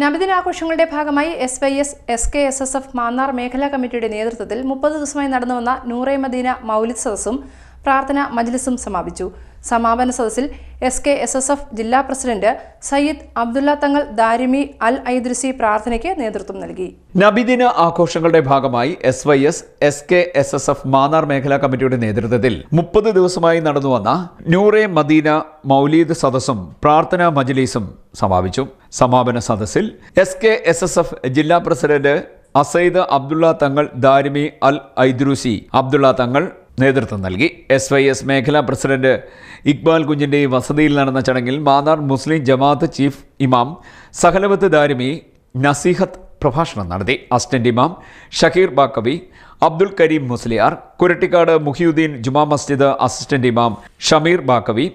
നബിദിനാഘോഷങ്ങളുടെ ഭാഗമായി S Y S S K S S F Mannar മേഖലാ കമ്മിറ്റിയുടെ നേതൃത്വത്തിൽ മുപ്പത് ദിവസമായി നടന്നുവന്ന നൂറേ മദീന മൗലിദ് സദസ്സും പ്രാർത്ഥന മജ്ലിസും സമാപിച്ചു. സമാപന സദസ്സിൽ S K S S F ജില്ലാ പ്രസിഡന്റ് സയ്യിദ് അബ്ദുല്ല തങ്ങൾ ദാരിമി അൽ ഐദ്രിസി പ്രാർത്ഥനയ്ക്ക് നേതൃത്വം നൽകി. നബിദിന ആഘോഷങ്ങളുടെ ഭാഗമായി S Y S S K S S F Mannar മേഖലാ കമ്മിറ്റിയുടെ നേതൃത്വത്തിൽ മുപ്പത് ദിവസമായി നടന്നുവന്ന നൂറെ മദീന മൗലീദ് സദസ്സും പ്രാർത്ഥനാ മജ്ലീസും സമാപിച്ചു. സമാപന സദസ്സിൽ S K S S F ജില്ലാ പ്രസിഡന്റ് അസൈദ് അബ്ദുള്ള തങ്ങൾ ദാരിമി അൽ ഐദ്രൂസി അബ്ദുള്ള തങ്ങൾ നേതൃത്വം നൽകി. എസ് വൈ എസ് മേഖലാ പ്രസിഡന്റ് ഇക്ബാൽ കുഞ്ഞിന്റെ വസതിയിൽ നടന്ന ചടങ്ങിൽ മാന്നാർ മുസ്ലിം ജമാഅത്ത് ചീഫ് ഇമാം സഹലവത്ത് ദാരിമി നസീഹത്ത് പ്രഭാഷണം നടത്തി. അസിസ്റ്റന്റ് ഇമാം ഷഹീർ ബാക്കവി അബ്ദുൽ കരീം മുസ്ലിയാർ കുരട്ടിക്കാട് മുഹിയുദ്ദീൻ ജുമാ മസ്ജിദ് അസിസ്റ്റന്റ് ഇമാം ഷമീർ ബാക്കവി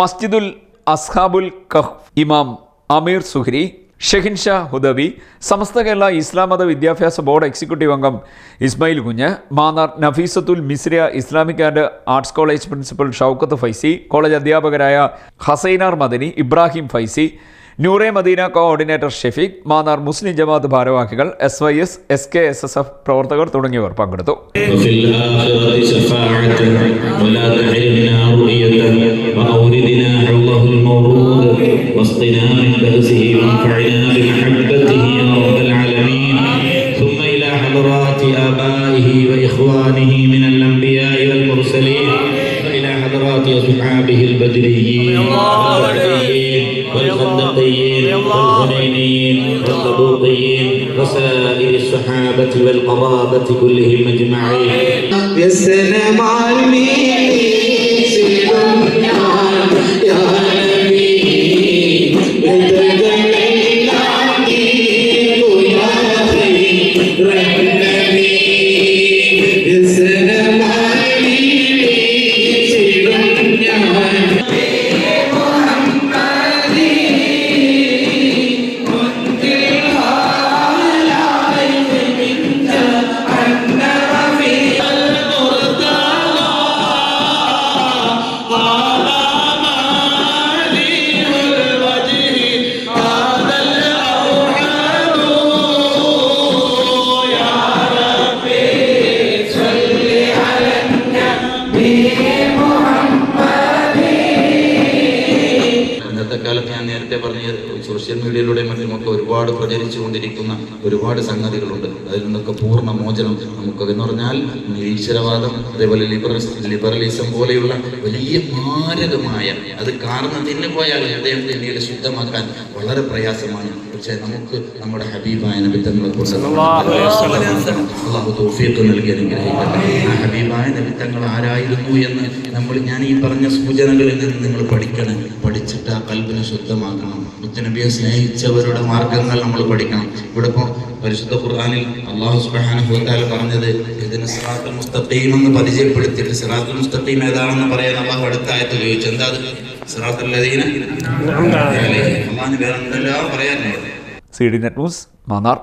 മസ്ജിദുൽ അസ്ഹാബുൽ കഹ് ഇമാം അമീർ സുഹരി ഷെഹിൻ ഷാ ഹുദവി സമസ്ത കേരള ഇസ്ലാം മത വിദ്യാഭ്യാസ ബോർഡ് എക്സിക്യൂട്ടീവ് അംഗം Ismail Kunju Mannar Nafeesathul Misriya Islamic and arts college principal Shoukath Faizy college അധ്യാപകരായ ഹസൈനാർ മദനി ഇബ്രാഹിം ഫൈസി നൂറെ മദീന കോർഡിനേറ്റർ ഷെഫീഖ് മാന്നാർ മുസ്ലിം ജമാഅത്ത് ഭാരവാഹികൾ S Y S S K S S F പ്രവർത്തകർ തുടങ്ങിയവർ പങ്കെടുത്തു وفي الآخرة شفاعة ولا تحرمنا رؤيته وأوردنا آبائه وإخوانه من الأنبياء والمرسلين. وإلى حضرات أصحابه البدريين والبدريين والخندقيين والحنينيين والقبوطيين وسائر الصحابة والقرابة كلهم أجمعين. السلام عليك. يا സോഷ്യൽ മീഡിയയിലൂടെയും മറ്റുമൊക്കെ ഒരുപാട് പ്രചരിച്ചു കൊണ്ടിരിക്കുന്ന ഒരുപാട് സംഗതികളുണ്ട്. അതിൽ നിന്നൊക്കെ പൂർണ മോചനം നമുക്ക് എന്ന് പറഞ്ഞാൽ നിരീശ്വരവാദം അതേപോലെ ലിബറൽ ലിബറലിസം പോലെയുള്ള വലിയ മാരകമായ അത് കാരണം തിന്നു പോയാൽ ഹൃദയം പിന്നീട് ശുദ്ധമാക്കാൻ വളരെ പ്രയാസമാണ്. പക്ഷേ നമുക്ക് നമ്മുടെ ഹബീബായ നബിത്തങ്ങളെ കുറിച്ച് നൽകി അനുഗ്രഹിക്കട്ടെ. ആ ഹബീബായ നബിത്തങ്ങൾ ആരായിരുന്നു എന്ന് നമ്മൾ ഞാൻ ഈ പറഞ്ഞ സൂചനകളിൽ നിന്ന് നിങ്ങൾ പഠിക്കണം. പഠിച്ചിട്ട് ആ കൽബിനെ ശുദ്ധമാക്കണം. മുത്തനബിയെ സ്നേഹിച്ചവരുടെ മാർഗങ്ങൾ നമ്മൾ പഠിക്കണം. ഇവിടെ ഇപ്പോൾ പരിശുദ്ധ ഖുർആാനിൽ അള്ളാഹു സുബ്ഹാനഹു വതആല പറഞ്ഞത് ഇതിന് സിറാത്തുൽ മുസ്തഖീം എന്ന് പരിചയപ്പെടുത്തിയിട്ട് സിറാത്തുൽ മുസ്തഖീം ഏതാണെന്ന് പറയാൻ അള്ളാഹു അടുത്ത ആയത്ത് ചോദിച്ചു എന്താ അത്? സിറാത്തുൽ ലദീന? അള്ളാഹു വേറെ എന്തെല്ലാം പറയാനായിരുന്നു C D net news Mannar.